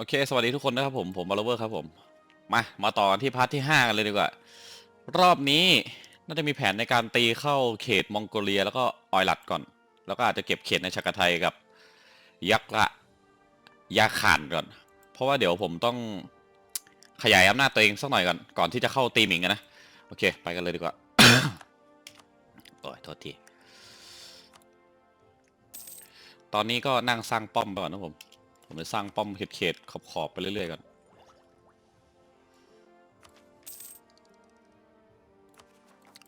โอเค สวัสดีทุกคนนะครับผม ผมบอลเวอร์ครับผม มา มาต่อกันที่พาร์ทที่ 5 กันเลยดีกว่า รอบนี้น่าจะมีแผนในการตีเข้าเขตมองโกเลีย แล้วก็ออยลัดก่อน แล้วก็อาจจะเก็บเขตในชักะไทยกับยักษ์ละยาขานก่อน เพราะว่าเดี๋ยวผมต้องขยายอำนาจตัวเองสักหน่อยก่อน ก่อนที่จะเข้าตีหมิงกันนะ โอเค ไปกันเลยดีกว่าโอ้ยโทษที ตอนนี้ก็นั่งสร้างป้อมไปก่อนนะผม ผมจะสร้างป้อมเขตๆขอบๆไปเรื่อยๆก่อน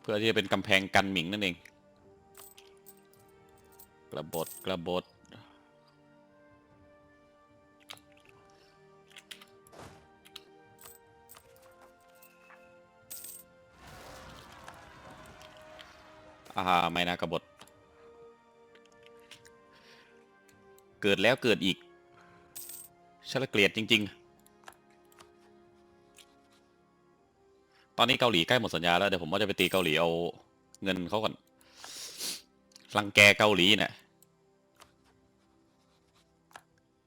เพื่อที่จะเป็นกำแพงกันหมิงนั่นเอง กระบดกระบดอ่าไม่นะกระบด เกิดแล้วเกิดอีก ฉันละเกลียดจริง ๆ ตอนนี้เกาหลีใกล้หมดสัญญาแล้ว เดี๋ยวผมว่าจะไปตีเกาหลีเอาเงินเขาก่อนรังแกเกาหลีเนี่ย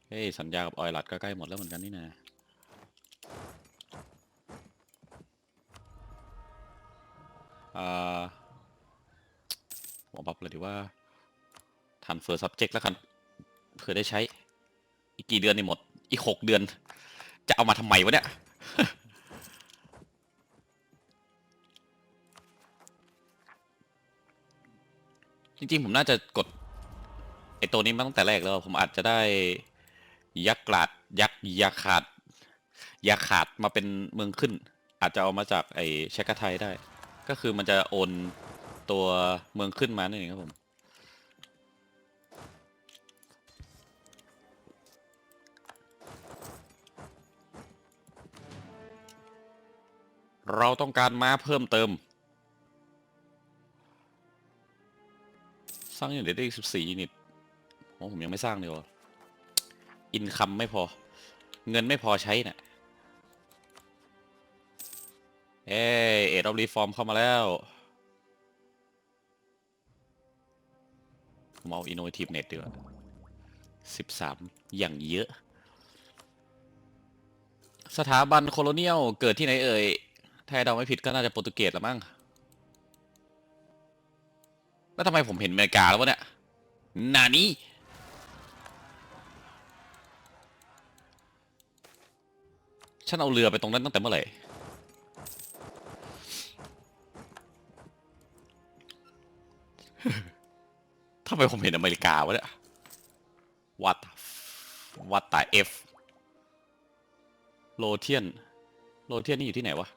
เฮ้ยสัญญากับออยลัดก็ใกล้หมดแล้วเหมือนกันนี่นะอ่าผมบอกเลยดีว่าทันเฟอร์ subject แล้วกันเผื่อได้ใช้ อีกกี่เดือนนี่หมด อีกหกเดือน จะเอามาทำไมวะเนี่ย จริงๆ ผมน่าจะกดไอตัวนี้มาตั้งแต่แรกแล้ว ผมอาจจะได้ยักษ์กลาดยักษ์ยาขาดยาขาดมาเป็นเมืองขึ้น อาจจะเอามาจากไอเชกไทยได้ ก็คือมันจะโอนตัวเมืองขึ้นมานั่นเองครับผม เราต้องการม้าเพิ่มเติม สร้างยูนิตได้อีกสิบสี่ยูนิตโอ้ผมยังไม่สร้างเลยว่ะอินคัมไม่พอ เงินไม่พอใช้นะ่ะ เอ้เอ็ดออฟรีฟอร์มเข้ามาแล้วผมเอาอินโนเวทีฟเน็ตดีกว่าสิบสามอย่างเยอะ สถาบันโคโลเนียลเกิดที่ไหนเอ่ย ถ้าเดาไม่ผิดก็น่าจะโปรตุเกสละมั้ง แล้วทำไมผมเห็นอเมริกาแล้ววะเนี่ย นานี้ฉันเอาเรือไปตรงนั้นตั้งแต่เมื่อไหร่ ทำไมผมเห็นอเมริกาวะเนี่ย what what the f โลเทียน โลเทียนนี่อยู่ที่ไหนวะ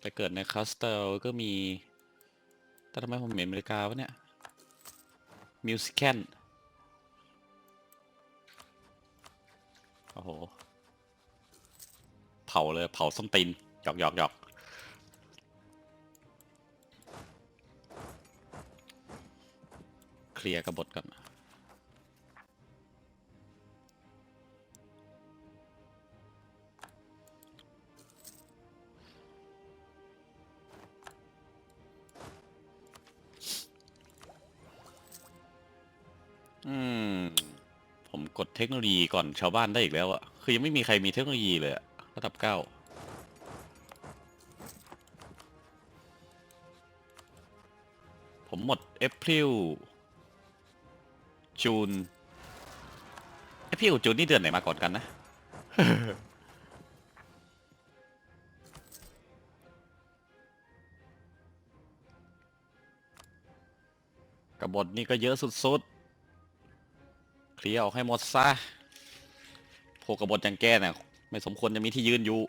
ไปเกิดในคัสเตลก็มี แต่ทำไมผมเหม็นอเมริกาวะเนี่ย มิวสิแคนโอ้โห เผาเลย เผาส้นตีนหยอกหยอกหยอกเคลียร์กระบฏก่อน เทคโนโลยีก่อนชาวบ้านได้อีกแล้วอะคือยังไม่มีใครมีเทคโนโลยีเลยอะระดับเก้าผมหมดเอพริลจูนเอพริลจูนนี่เดือนไหนมาก่อนกันนะกบฏนี่ก็เยอะสุด เคลียร์ออกให้หมดซะโพวกบฏอย่างแกเนี่ยไม่สมควรจะมีที่ยืนอยู่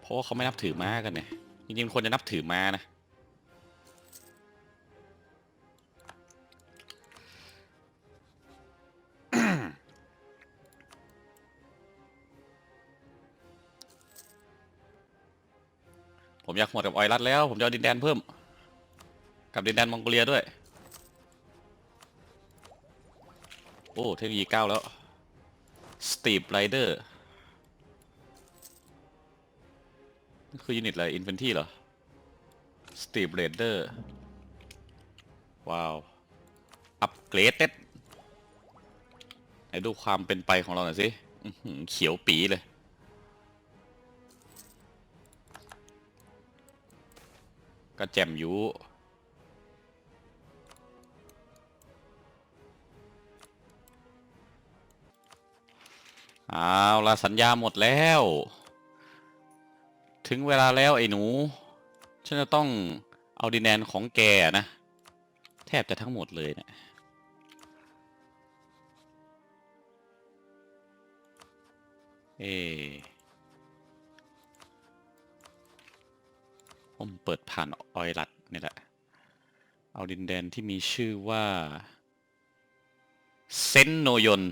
เพราะาเขาไม่นับถือม้ากันเนี่ย จริงๆควรจะนับถือม้านะ ผมอยากหมดกับออยรัดแล้ว ผมจะเอาดินแดนเพิ่ม กับดินแดนมองโกเลียด้วย โอ้เทคโนโลยีเก้าแล้วสตีปไรเดอร์คือยูนิตอะไรอินเฟนที่เหรอสตี e เรเดอร์ว้าว อัปเกรดเต็ดไหนดูความเป็นไปของเราหน่อยสิเขียวปีเลยก็แจ่มอยู่ เอาละสัญญาหมดแล้ว ถึงเวลาแล้วไอ้หนู ฉันจะต้องเอาดินแดนของแกนะ แทบจะทั้งหมดเลยเนะี่ยเอผมเปิดผ่านออยลัดนี่แหละ เอาดินแดนที่มีชื่อว่า เซนโนยน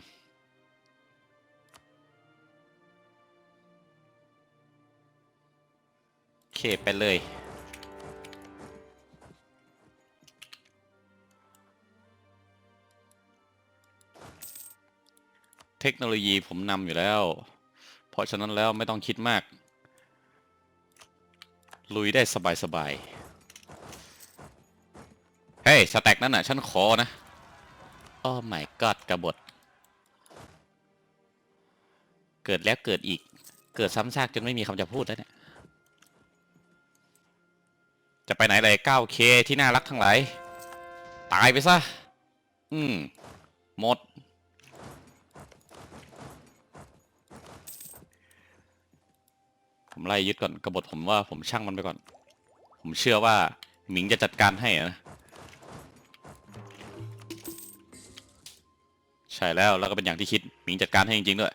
เคไปเลย เทคโนโลยีผมนำอยู่แล้ว เพราะฉะนั้นแล้วไม่ต้องคิดมาก ลุยได้สบายๆ เฮ้ย สแต็กนั่นน่ะ ฉันขอนะโอ้ my god กระบฏเกิดแล้วเกิดอีก เกิดซ้ำซากจนไม่มีคำจะพูดแล้วเนี่ย จะไปไหนเลย 9K ที่น่ารักทั้งหลาย ตายไปซะ อืม หมด ผมไล่ยึดก่อนกบฏผมว่าผมช่างมันไปก่อน ผมเชื่อว่า หมิงจะจัดการให้อะนะ ใช่แล้วแล้วก็เป็นอย่างที่คิด หมิงจัดการให้จริงๆด้วย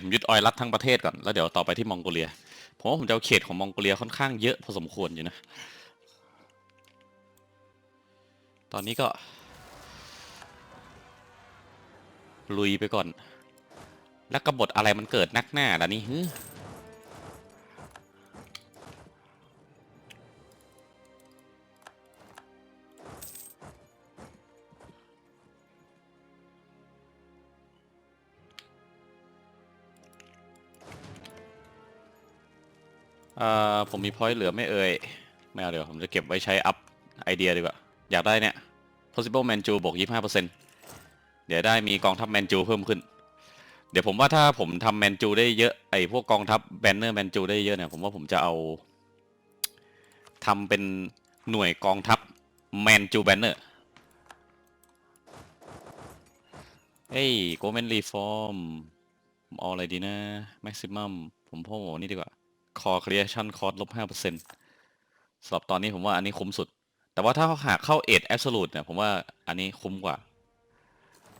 ผมยึดออยล์รัดทั้งประเทศก่อน แล้วเดี๋ยวต่อไปที่มองโกเลีย ผมว่าผมจะเอาเขตของมองโกเลียค่อนข้างเยอะพอสมควรอยู่นะ ตอนนี้ก็ ลุยไปก่อน แล้วกบฏอะไรมันเกิดนักหน้าล่ะนี่ ฮึอ่าผมมีพอยต์เหลือไม่เอ่ยไม่เอาเดี๋ยวผมจะเก็บไว้ใช้อัพไอเดียดีกว่า อยากได้เนี่ย possible man ju บวก25%เดี๋ยวได้มีกองทัพแมนจูเพิ่มขึ้น เดี๋ยวผมว่าถ้าผมทำแมนจูได้เยอะไอ้พวกกองทัพแบนเนอร์แมนจูได้เยอะเนี่ยผมว่าผมจะเอาทำเป็นหน่วยกองทัพแมนจูแบนเนอร์เฮ้ยโกเมนรีฟอร์มเอาอะไรดีนะแม็กซิมัมผมพ่อโหนี่ดีกว่า คอ creation cost ลบ5%สำหรับตอนนี้ผมว่าอันนี้คุ้มสุด แต่ว่าถ้าหากเข้าเอ็ดแอบสูตเนี่ยผมว่าอันนี้คุ้มกว่า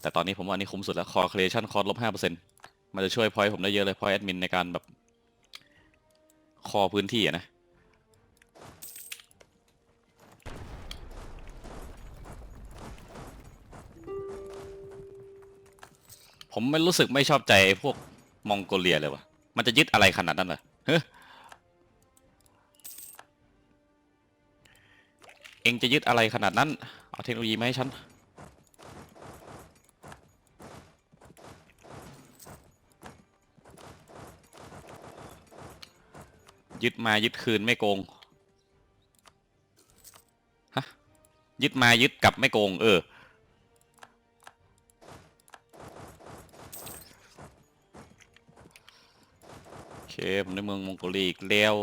แต่ตอนนี้ผมว่าอันนี้คุ้มสุดแล้ว core creation cost ลบ5%มันจะช่วยพอยผมได้เยอะเลยพอยแอดมินในการแบบคอพื้นที่อะนะผมไม่รู้สึกไม่ชอบใจพวกมองโกเลียเลยวะมันจะยึดอะไรขนาดนั้นเหรอ เองจะยึดอะไรขนาดนั้น เอาเทคโนโลยีมาให้ฉัน ยึดมายึดคืนไม่โกง ฮะ ยึดมายึดกลับไม่โกง เออ โอเค ผมในเมืองมองโกเลียอีกแล้ว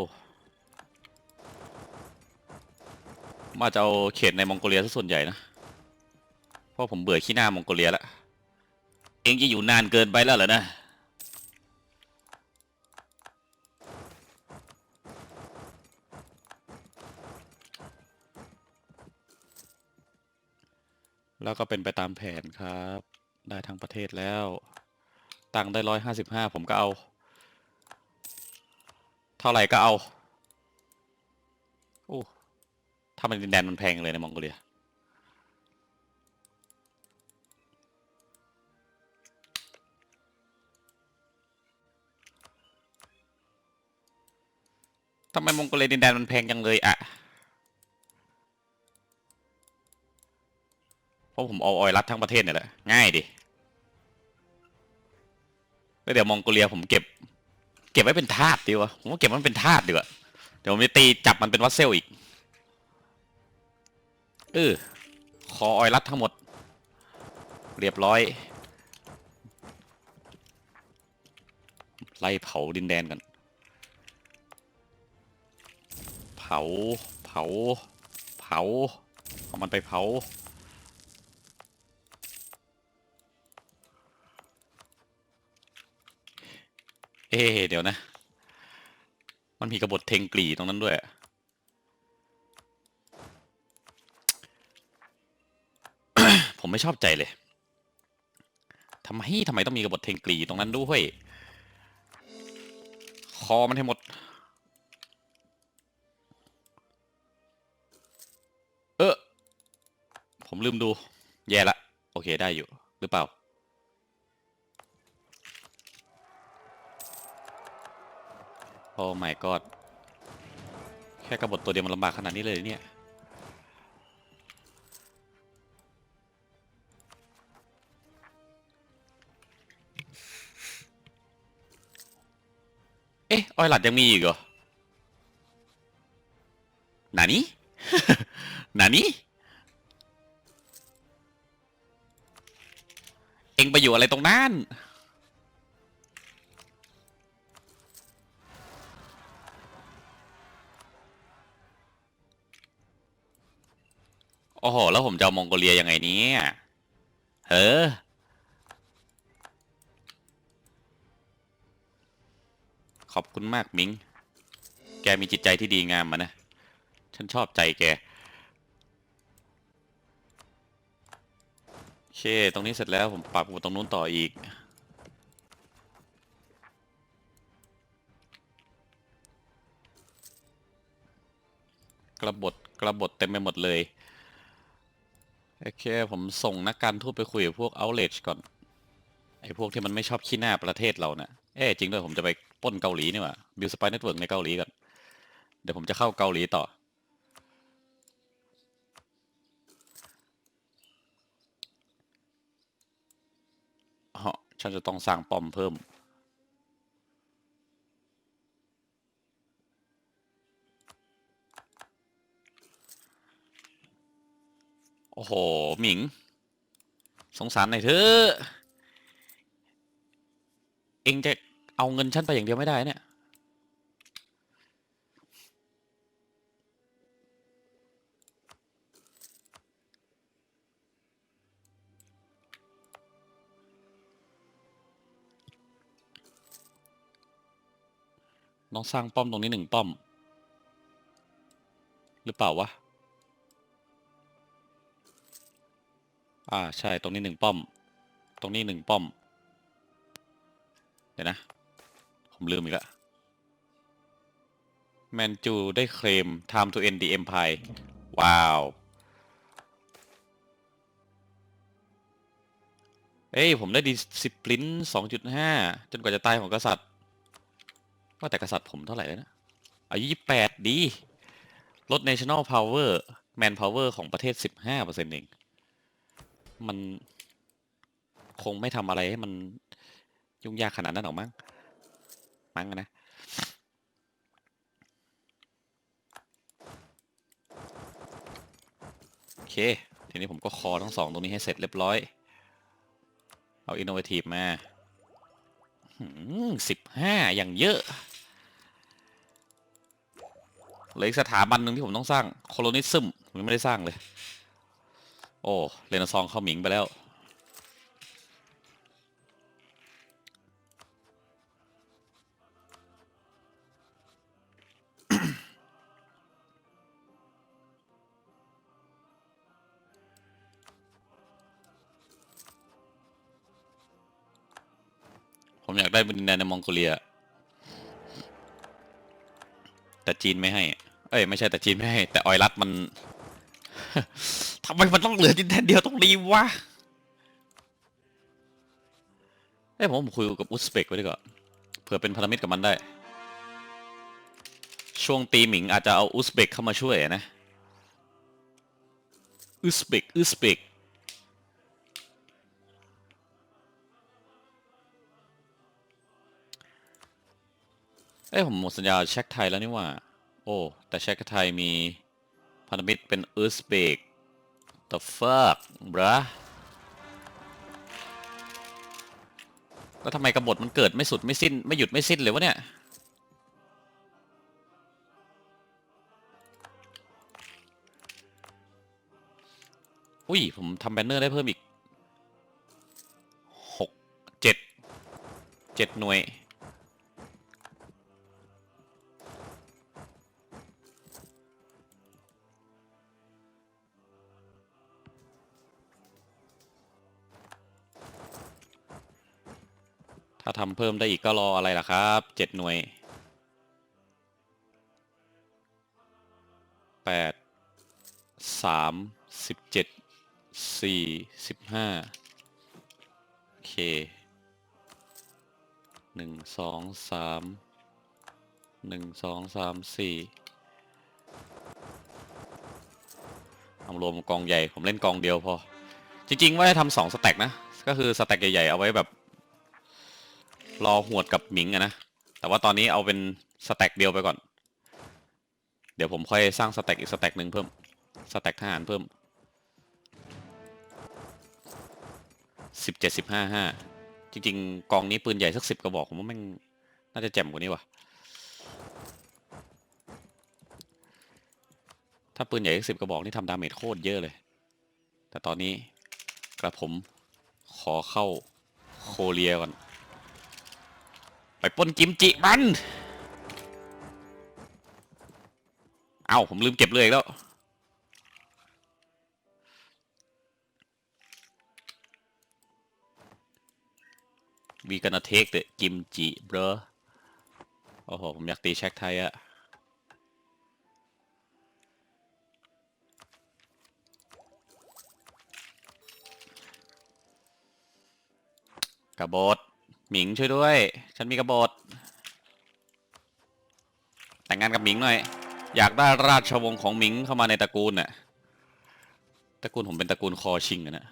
มาจะเอาเขตในมองโกเลียซะส่วนใหญ่นะ เพราะผมเบื่อขี้หน้ามองโกเลียแล้วเองจะอยู่นานเกินไปแล้วเหรอนะ แล้วก็เป็นไปตามแผนครับ ได้ทั้งประเทศแล้ว ตังค์ได้ร้อยห้าสิบห้าผมก็เอา เท่าไหร่ก็เอา โอ้ ถ้ามันดินแดนมันแพงเลยในมองโกเลีย ทำไมมองโกเลียดินแดนมันแพงจังเลยอะเพราะผมเอาออยรัดทั้งประเทศเนี่ยแหละ ง่ายดิแล้วเดี๋ยวมองโกเลียผมเก็บ เก็บไว้เป็นทาสดีวะ ผมว่าเก็บมันเป็นทาสดีกว่าเดี๋ยวผมจะตีจับมันเป็นวัสเซลอีก เออขอออยรัดทั้งหมด เรียบร้อย ไล่เผาดินแดนกัน เผา เผา เผา เอามันไปเผา เอ๊เดี๋ยวนะ มันมีกบฏเทงกรีตรงนั้นด้วย ผมไม่ชอบใจเลยทำไมทำไมต้องมีกบฏเทงกรีตรงนั้นด้วยคอมันให้หมด เออ ผมลืมดู แย่ละ โอเคได้อยู่ หรือเปล่า โอ้ my god แค่กระบฏตัวเดียวมันลำบากขนาดนี้เลยเนี่ย อ๊ะออยหลัดยังมีอีกเหรอหนานี้ หนานี้เอ็งไปอยู่อะไรตรงนั้นโอ้โห แล้วผมจะมองโกเลียยังไงเนี่ยเฮ้อ ขอบคุณมากมิง แกมีจิตใจที่ดีงามมานะ ฉันชอบใจแก โอเค ตรงนี้เสร็จแล้วผมปักหมุดตรงนู้นต่ออีก กระบฏกระบฏเต็มไปหมดเลย โอเค ผมส่งนักการทูตไปคุยกับพวก outrage ก่อน ไอ้พวกที่มันไม่ชอบขี้หน้าประเทศเราเนี่ยเอ๊ะจริงด้วยผมจะไป ป้นเกาหลีนี่หว่าบิลสปายเน็ตเวิร์กในเกาหลีก่อนเดี๋ยวผมจะเข้าเกาหลีต่ออ๋อฉันจะต้องสร้างป้อมเพิ่มโอ้โห หมิง สงสารหน่อยเถอะ เองจะ เอาเงินฉันไปอย่างเดียวไม่ได้เนี่ย ต้องสร้างป้อมตรงนี้หนึ่งป้อม หรือเปล่าวะ อ่า ใช่ ตรงนี้หนึ่งป้อม ตรงนี้หนึ่งป้อม เดี๋ยวนะ ผมลืมอีกล้วแมนจูได้เคลม time to end the empire ว้าว เอ้ย ผมได้ดีสิปลินสองจุดห้าจนกว่าจะตายของกษัตริย์ว่าแต่กษัตริย์ผมเท่าไหร่แล้วนะ อายุยี่แปดดี ลด national power man power ของประเทศสิบห้าเปอร์เซ็นต์เอง มันคงไม่ทำอะไรให้มันยุ่งยากขนาดนั้นหรอกมั้ง มั้งนะโอเค ทีนี้ผมก็คอทั้งสองตรงนี้ให้เสร็จเรียบร้อย เอา innovative มาสิบห้าอย่างเยอะเหลืออีกสถาบันหนึ่งที่ผมต้องสร้างโคโลนิซึมผมยังไม่ได้สร้างเลย โอ้เรนซองเข้าหมิงไปแล้ว ผมอยากได้ดินแดนในมองโกเลีย แต่จีนไม่ให้ เอ้ยไม่ใช่แต่จีนไม่ให้ แต่ออยรัตมัน ทำไมมันต้องเหลือดินแดนเดียวตรงนี้วะเอ้ยผมผมคุยกับอุซเบกไว้ดีกว่าเผื่อเป็นพันธมิตรกับมันได้ ช่วงตีหมิงอาจจะเอาอุซเบกเข้ามาช่วยนะ อุซเบกอุซเบก อ้ยผมหมดสัญญาเช็คไทยแล้วนี่ว่า โอ้ แต่เช็คไทยมีพันธมิตรเป็นอุซเบก the fuck บรแล้วทำไมกบฏมันเกิดไม่สุดไม่สิ้น ไม่หยุดไม่สิ้นเลยวะเนี่ย อุ้ย ผมทำแบนเนอร์ได้เพิ่มอีกหกเจ็ดเจ็ดหน่วย ถ้าทำเพิ่มได้อีกก็รออะไรล่ะครับเจ็ดหน่วยแปดสามสิบเจ็ดสี่สิบห้าโอเคหนึ่งสองสามหนึ่งสองสามสี่ทำรวมกองใหญ่ ผมเล่นกองเดียวพอ จริง ๆ ว่าให้ทำสองสแต็กนะ ก็คือสแต็กใหญ่ ๆ เอาไว้แบบ รอหวดกับหมิงอะนะ แต่ว่าตอนนี้เอาเป็นสแต็กเดียวไปก่อน เดี๋ยวผมค่อยสร้างสแต็กอีกสแต็กหนึ่งเพิ่ม สแต็กทหารเพิ่มสิบเจ็ดสิบห้าห้าจริง ๆ กองนี้ปืนใหญ่สักสิบกระบอกผมว่าแม่งน่าจะแจ่มกว่านี้ว่ะ ถ้าปืนใหญ่สักสิบกระบอกนี่ทำดาเมจโคตรเยอะเลย แต่ตอนนี้กระผมขอเข้าโคเรียก่อน ปปล้นกิมจิมัน เอ้า ผมลืมเก็บเลยอีกแล้ว We gonna take the กิมจิ bro โอ้โห ผมอยากตีเช็คไทยอะกระบฏ หมิงช่วยด้วย ฉันมีกระบฏแต่งงานกับหมิงหน่อย อยากได้ราชวงศ์ของหมิงเข้ามาในตระกูลน่ะตระกูลผมเป็นตระกูลคอชิงนะ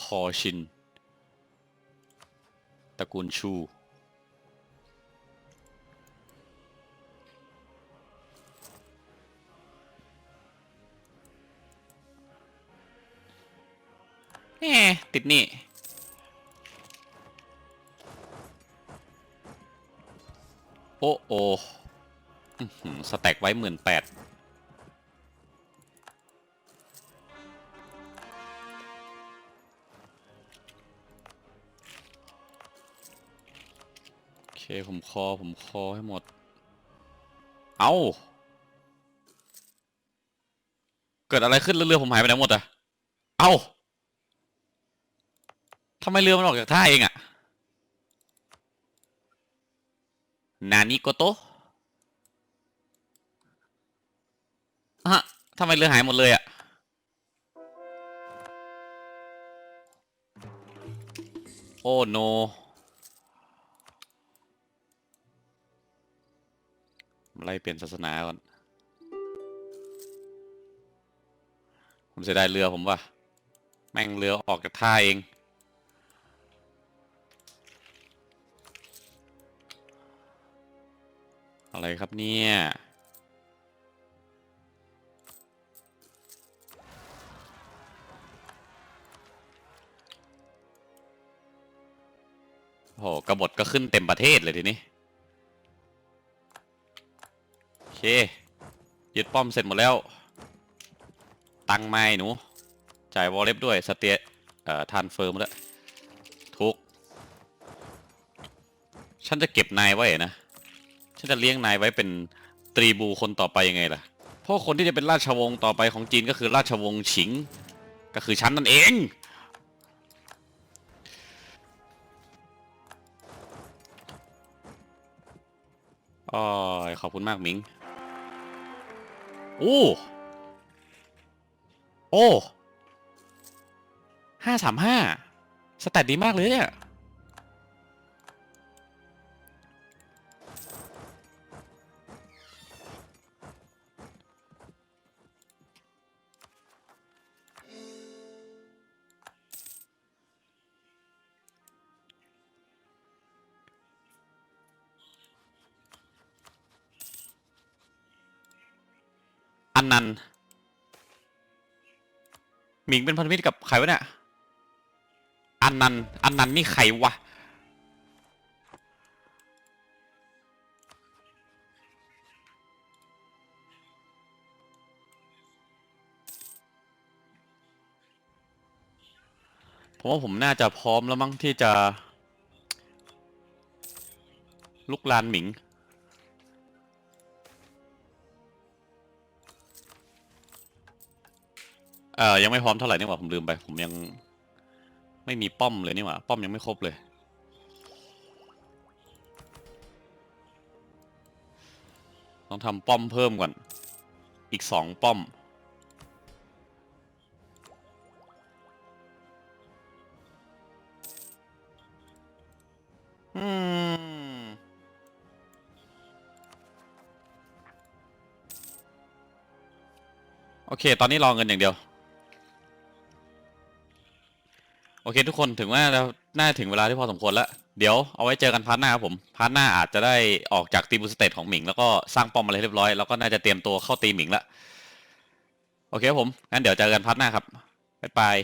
คอชิน ตระกูลชูแหมติดนี่ โอ้โออื้อหือสแต็กไว้หมื่นแปดโอเค ผมคอ ผมคอให้หมด เอา เกิดอะไรขึ้นเรือผมหายไปไหนหมดอะเอาทำไมเรือมันออกจากท่าเองอะ นานิโกโตะฮะทำไมเรือหายหมดเลยอะโอ้โน ไล่เปลี่ยนศาสนาก่อน ผมเสียดายเรือผมว่ะ แม่งเรือออกจากท่าเอง อะไรครับเนี่ยโอ้โหกบฏก็ขึ้นเต็มประเทศเลยทีนี้ โอเค ยึดป้อมเสร็จหมดแล้ว ตังไม่หนู จ่ายวอลเล็บด้วย สเตียเอ่อทานเฟิร์มแล้ว ทุก ฉันจะเก็บนายไว้นะ ฉันจะเลี้ยงนายไว้เป็นตรีบูคนต่อไปยังไงล่ะเพราะคนที่จะเป็นราชวงศ์ต่อไปของจีนก็คือราชวงศ์ฉิง ก็คือฉันนั่นเองอ๋อขอบคุณมากมิง โอ้ โอ้ห้าสามห้าสแตทดีมากเลยเนี่ย หมิงเป็นพันธมิตรกับใครวะเนี่ย อันนันอันนันนี่ใครวะ ผมว่าผมน่าจะพร้อมแล้วมั้งที่จะ ลุกลานหมิง เอ่อยังไม่พร้อมเท่าไหร่นี่หว่าผมลืมไป ผมยังไม่มีป้อมเลยนี่หว่า ป้อมยังไม่ครบเลย ต้องทำป้อมเพิ่มก่อน อีกสองป้อม อืม โอเค ตอนนี้รอเงินอย่างเดียว เคทุกคนถึงว่าแล้วน่าถึงเวลาที่พอสมควรแล้ว เดี๋ยวเอาไว้เจอกันพาร์ทหน้าครับผมพาร์ทหน้าอาจจะได้ออกจากตีบูสเตตของหมิง แล้วก็สร้างป้อมอะไรเรียบร้อยแล้วก็น่าจะเตรียมตัวเข้าตีหมิงแล้วโอเคครับผมงั้นเดี๋ยวเจอกันพาร์ทหน้าครับบ๊ายบาย